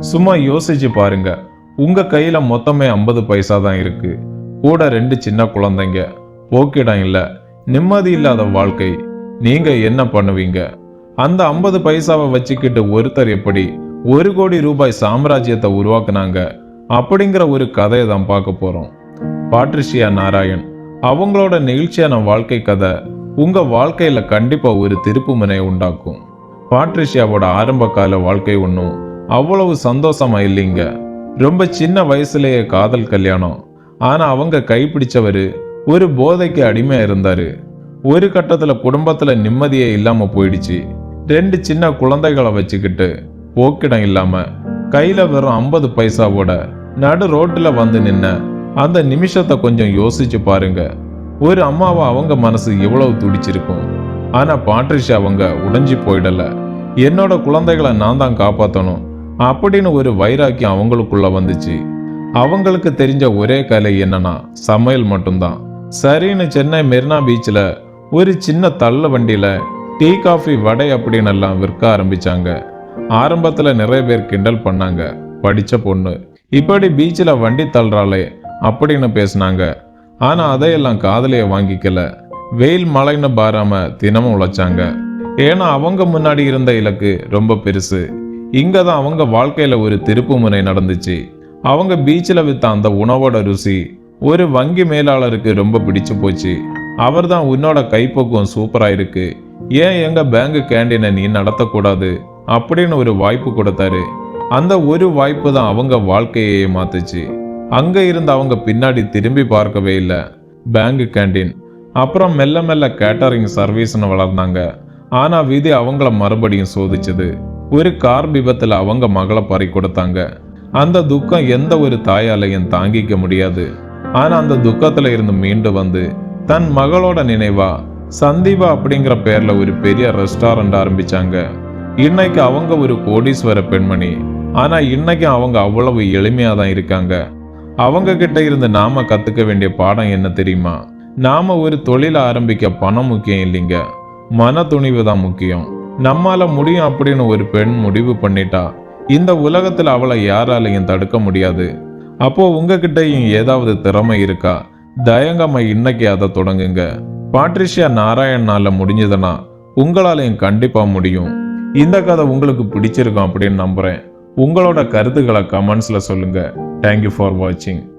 சும்மா யோசிச்சு பாருங்க. உங்க கையில மொத்தமே ஐம்பது பைசா தான் இருக்கு. கூட ரெண்டு சின்ன குழந்தைங்க. போக்கிடம் இல்ல. நிம்மதி இல்லாத வாழ்க்கை. நீங்க என்ன பண்ணுவீங்க? அந்த ஐம்பது பைசாவை வச்சுக்கிட்டு ஒருத்தர் எப்படி ஒரு கோடி ரூபாய் சாம்ராஜ்யத்தை உருவாக்குனாங்க? அப்படிங்கிற ஒரு கதையை தான் பார்க்க போறோம். பாட்ரிஷியா நாராயண் அவங்களோட நெகிழ்ச்சியான வாழ்க்கை கதை உங்க வாழ்க்கையில கண்டிப்பா ஒரு திருப்பு முனையை உண்டாக்கும். பாட்ரிஷியாவோட ஆரம்ப கால வாழ்க்கை ஒன்றும் அவ்வளவு சந்தோஷமா இல்லைங்க. ரொம்ப சின்ன வயசுலேயே காதல் கல்யாணம். ஆனால் அவங்க கைப்பிடிச்சவர் ஒரு போதைக்கு அடிமையாக இருந்தார். ஒரு கட்டத்தில் குடும்பத்தில் நிம்மதியே இல்லாமல் போயிடுச்சு. ரெண்டு சின்ன குழந்தைகளை வச்சுக்கிட்டு போக்கிடம் இல்லாமல் கையில் வெறும் ஐம்பது பைசாவோட நடு ரோட்டில் வந்து நின்ன அந்த நிமிஷத்தை கொஞ்சம் யோசிச்சு பாருங்க. ஒரு அம்மாவை அவங்க மனசு எவ்வளவு துடிச்சிருக்கும். ஆனால் பாட்ரிஷா அவங்க உடைஞ்சி போயிடல. என்னோட குழந்தைகளை நான் தான் காப்பாற்றணும் அப்படின்னு ஒரு வைராக்கியம் அவங்களுக்குள்ள வந்துச்சு. அவங்களுக்கு தெரிஞ்ச ஒரே கலை என்னன்னா சமையல் மட்டும்தான். சரின்னு சென்னை மெரினா பீச்சில் ஒரு சின்ன தள்ள வண்டியில் டீ காஃபி வடை அப்படின்னு எல்லாம் விற்க ஆரம்பிச்சாங்க. ஆரம்பத்தில் நிறைய பேர் கிண்டல் பண்ணாங்க. படித்த பொண்ணு. இப்படி பீச்சில் வண்டி தள்ளுறாளே அப்படின்னு பேசினாங்க. ஆனால் அதையெல்லாம் காதலியை வாங்கிக்கல. வெயில் மழைன்னு பாராமல் தினமும் உழைச்சாங்க. ஏன்னா அவங்க முன்னாடி இருந்த இலக்கு ரொம்ப பெருசு. இங்கே தான் அவங்க வாழ்க்கையில் ஒரு திருப்பு முனை நடந்துச்சு. அவங்க பீச்சில் விற்ற அந்த உணவோட ருசி ஒரு வங்கி மேலாளருக்கு ரொம்ப பிடிச்சு போச்சு. அவர் தான் உன்னோட கைப்பக்குவம் சூப்பராக இருக்கு. ஏன் எங்கள் பேங்க் கேண்டீனை நீ நடத்தக்கூடாது? அப்படின்னு ஒரு வாய்ப்பு கொடுத்தாரு. அந்த ஒரு வாய்ப்பு தான் அவங்க வாழ்க்கையே மாத்துச்சு. அங்கே இருந்து அவங்க பின்னாடி திரும்பி பார்க்கவே இல்லை. பேங்க் கேண்டீன் அப்புறம் மெல்ல மெல்ல கேட்டரிங் சர்வீஸ்னு வளர்ந்தாங்க. ஆனால் விதி அவங்கள மறுபடியும் சோதிச்சது. ஒரு கார் விபத்தில் அவங்க மகளை பறி கொடுத்தாங்க. அந்த துக்கம் எந்த ஒரு தாயாலையும் தாங்கிக்க முடியாது. ஆனா அந்த துக்கத்துல இருந்து மீண்டு வந்து தன் மகளோட நினைவா சந்தீபா அப்படிங்கிற பேர்ல ஒரு பெரிய ரெஸ்டாரண்ட் ஆரம்பிச்சாங்க. இன்னைக்கு அவங்க ஒரு கோடீஸ்வர பெண்மணி. ஆனா இன்னைக்கு அவங்க அவ்வளவு எளிமையா தான் இருக்காங்க. அவங்க கிட்ட இருந்து நாம கத்துக்க வேண்டிய பாடம் என்ன தெரியுமா? நாம ஒரு தொழிலை ஆரம்பிக்க பணம் முக்கியம் இல்லைங்க. மன துணிவு தான் முக்கியம். நம்மால முடியும் அப்படின்னு ஒரு பெண் முடிவு பண்ணிட்டா இந்த உலகத்துல அவளை யாராலையும் தடுக்க முடியாது. அப்போ உங்ககிட்டயும் ஏதாவது திறமை இருக்கா? தயங்காம இன்னைக்கு அதை தொடங்குங்க. பாட்ரிஷியா நாராயணனால முடிஞ்சதுன்னா உங்களாலையும் கண்டிப்பா முடியும். இந்த கதை உங்களுக்கு பிடிச்சிருக்கும் அப்படின்னு நம்புறேன். உங்களோட கருத்துக்களை கமெண்ட்ஸ்ல சொல்லுங்க. தேங்க்யூ ஃபார் வாட்சிங்